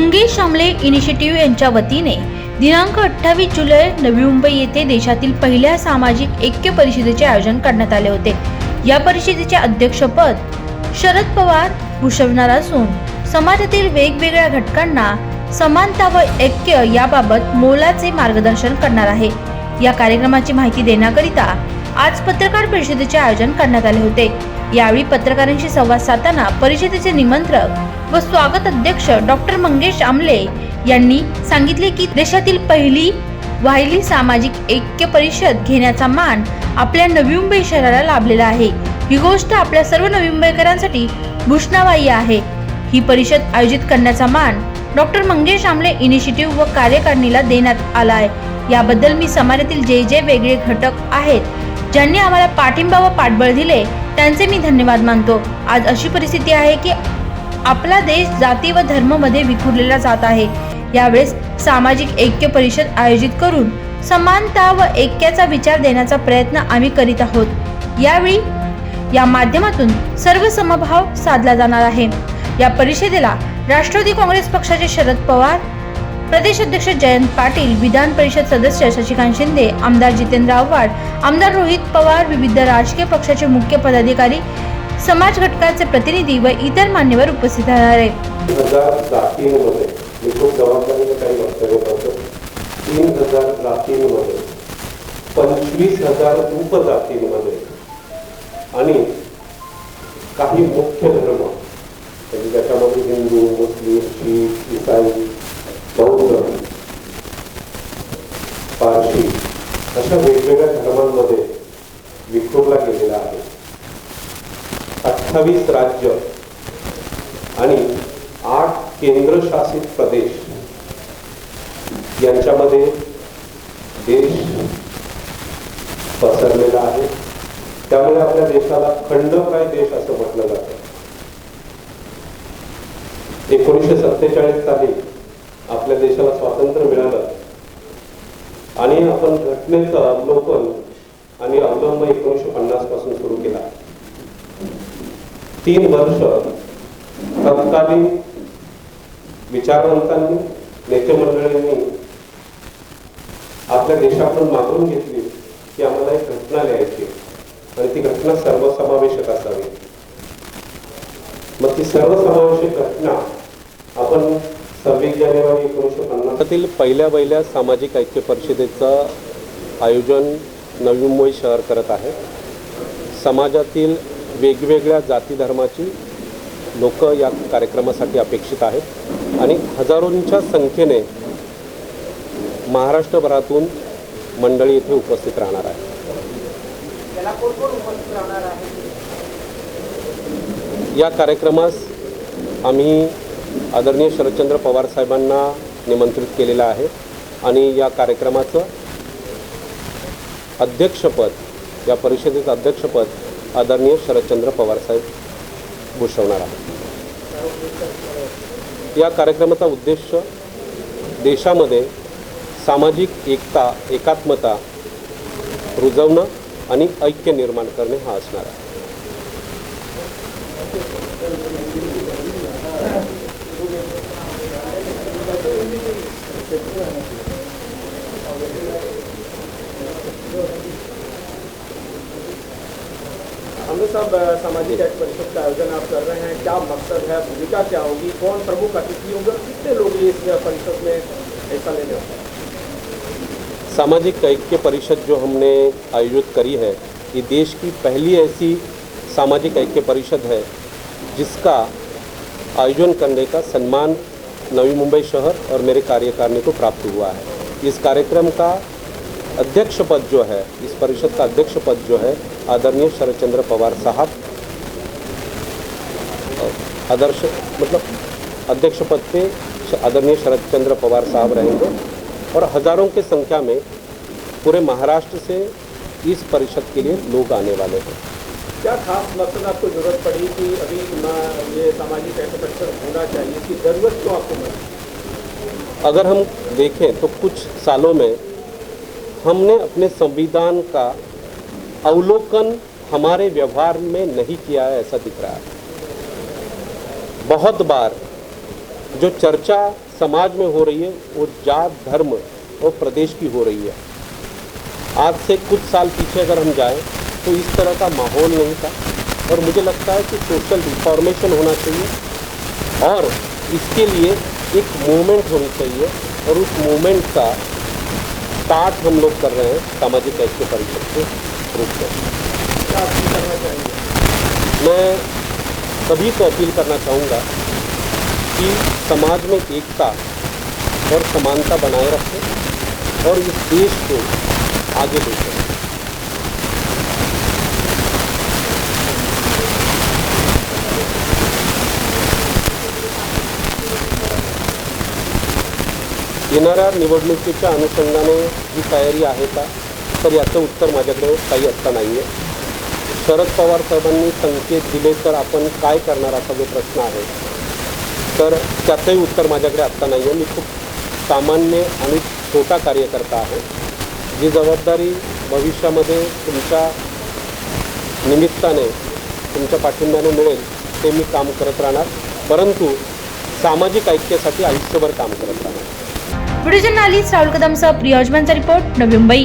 Mangesh शामले initiative यांच्या वतीने दिनांक अठ्ठावीस जुलै नवी मुंबई येथे देशातील पहिल्या सामाजिक ऐक्य परिषदेचे आयोजन करण्यात आले होते. या परिषदेचे अध्यक्षपद शरद पवार भूषवणार असून समाजातील वेगवेगळ्या घटकांना समानता व ऐक्य याबाबत मोलाचे मार्गदर्शन करणार आहे. या कार्यक्रमाची माहिती देण्याकरिता आज पत्रकार परिषदेचे आयोजन करण्यात आले होते. यावेळी पत्रकारांशी संवाद साधताना परिषदेचे निमंत्रक व स्वागत अध्यक्ष डॉक्टर मंगेश आमले यांनी सांगितले की देशातील पहिली वाहिली सामाजिक ऐक्य परिषद घेण्याचा मान आपल्या नवी मुंबई शहराला लाभलेला आहे. ही गोष्ट आपल्या सर्व नवी मुंबईकरांसाठी भूषणाबाई आहे. ही परिषद आयोजित करण्याचा मान डॉक्टर मंगेश आमले इनिशिएटिव्ह व कार्यकारिणीला देण्यात आला आहे याबद्दल मी समाजातील जे जे वेगळे घटक आहेत ज्यांनी आम्हाला पाठिंबा व पाठबळ दिले त्यांचे मी धन्यवाद मानतो. आज अशी परिस्थिती आहे की आपला देश जाती व धर्ममध्ये विखुरलेला जात आहे. यावेळेस सामाजिक ऐक्य परिषद आयोजित करून समानता व ऐक्याचा विचार देण्याचा प्रयत्न आम्ही करीत आहोत. यावेळी या माध्यमातून सर्व समभाव साधला जाणार आहे. या परिषदेला राष्ट्रवादी काँग्रेस पक्षाचे शरद पवार प्रदेश अध्यक्ष जयंत पाटील विधान परिषद सदस्य शशिकांत शिंदे आमदार जितेंद्र आव्हाड आमदार रोहित पवार विविध राजकीय पक्षाचे मुख्य पदाधिकारी समाज घटकाचे प्रतिनिधी व इतर मान्यवर उपस्थित राहणार आहेत. हजार काही वक्तव्य तीन हजार जातींमध्ये पंचवीस हजार उपजातींमध्ये आणि काही मुख्य धर्म म्हणजे त्याच्यामध्ये हिंदू मुस्लिम शीख इसाई बौद्ध पारशी अशा वेगवेगळ्या धर्मांमध्ये विखुरला गेलेला आहे. अठ्ठावीस राज्य आणि आठ केंद्रशासित प्रदेश यांच्यामध्ये देश पसरलेला आहे. त्यामुळे आपल्या देशाला खंडप्राय देश असं म्हटलं जातं? एकोणीसशे सत्तेचाळीस साली आपल्या देशाला स्वातंत्र्य मिळालं. आणि आपण घटनेचं अवलोकन आणि अवलंब एकोणीसशे पन्नासपासून सुरू केला. तीन वर्ष तत्कालीन विचारवंतांनी नेते मंडळींनी आपल्या देशाकडून मागून घेतली की आम्हाला एक घटना लिहायची आणि ती घटना सर्वसमावेशक असावी. मग ती सर्वसमावेशक घटना आपण सव्वीस जानेवारी एकोणीसशे पन्नासातील भारतातील पहिल्या पहिल्या सामाजिक ऐक्य परिषदेचं आयोजन नवी मुंबई शहर करत आहे. समाजातील वेगवेगळ्या जाती धर्माची लोक या कार्यक्रमासाठी अपेक्षित आहेत. आणि हजारोंच्या संख्येने महाराष्ट्रभरातून मंडळी येथे उपस्थित राहणार आहे? या कार्यक्रमास आम्ही आदरणीय शरदचंद्र पवार साहेबांना निमंत्रित केलेलं आहे. आणि या कार्यक्रमाचं अध्यक्षपद या परिषदेचं अध्यक्षपद आदरणीय शरदचंद्र पवार साहेब भूषवणार आहे या कार्यक्रमाचा उद्देश देशामध्ये सामाजिक एकता एकात्मता रुजवणं आणि ऐक्य निर्माण करणे हा असणार आहे. सब सामाजिक ऐक्य परिषद का आयोजन आप कर रहे हैं। क्या मकसद है? भूमिका क्या होगी? कौन प्रमुख अतिथि होंगे? कितने लोग इस परिषद में हिस्सा लेने वाले हैं सामाजिक ऐक्य परिषद जो हमने आयोजित करी है, ये देश की पहली ऐसी सामाजिक ऐक्य परिषद है, जिसका आयोजन करने का सम्मान नवी मुंबई शहर और मेरे कार्यकारिणी को प्राप्त हुआ है। इस कार्यक्रम का अध्यक्ष पद जो है इस परिषद का अध्यक्ष पद जो है आदरणीय शरद चंद्र पवार साहब आदर्श मतलब अध्यक्ष पद पे आदरणीय शरद चंद्र पवार साहब रहेंगे और हज़ारों की संख्या में पूरे महाराष्ट्र से इस परिषद के लिए लोग आने वाले हैं। क्या खास मकसद आपको ज़रूरत पड़ी कि अभी ये सामाजिक परिषद होना चाहिए इसकी ज़रूरत क्यों आपको अगर हम देखें तो कुछ सालों में हमने अपने संविधान का अवलोकन हमारे व्यवहार में नहीं किया है, ऐसा दिख रहा है। बहुत बार जो चर्चा समाज में हो रही है, वो जात, धर्म और प्रदेश की हो रही है। आज से कुछ साल पीछे अगर हम जाएँ तो इस तरह का माहौल नहीं था और मुझे लगता है कि सोशल रिफॉर्मेशन होना चाहिए और इसके लिए एक मूवमेंट होनी चाहिए और उस मूवमेंट का स्टार्ट हम लोग कर रहे हैं सामाजिक ऐसे परिषद के रूप में। मैं सभी को अपील करना चाहूँगा कि समाज में एकता और समानता बनाए रखें और इस देश को आगे ले येणाऱ्या निवडणुकीच्या अनुषंगाने जी तयारी आहे का? तर याचं उत्तर माझ्याकडे काही आत्ता नाही आहे. शरद पवार साहेबांनी संकेत दिले तर आपण काय करणार असा जो प्रश्न आहे तर त्याचंही उत्तर माझ्याकडे आत्ता नाही आहे. मी खूप सामान्य आणि छोटा कार्यकर्ता आहे जी जबाबदारी भविष्यामध्ये तुमच्या निमित्ताने तुमच्या पाठिंब्याने मिळेल ते मी काम करत राहणार. परंतु सामाजिक ऐक्यासाठी आयुष्यभर काम करत राहणार. व्हिडिओ जर्नालिस्ट राहुल कदमसह प्रिया रिपोर्ट नवी मुंबई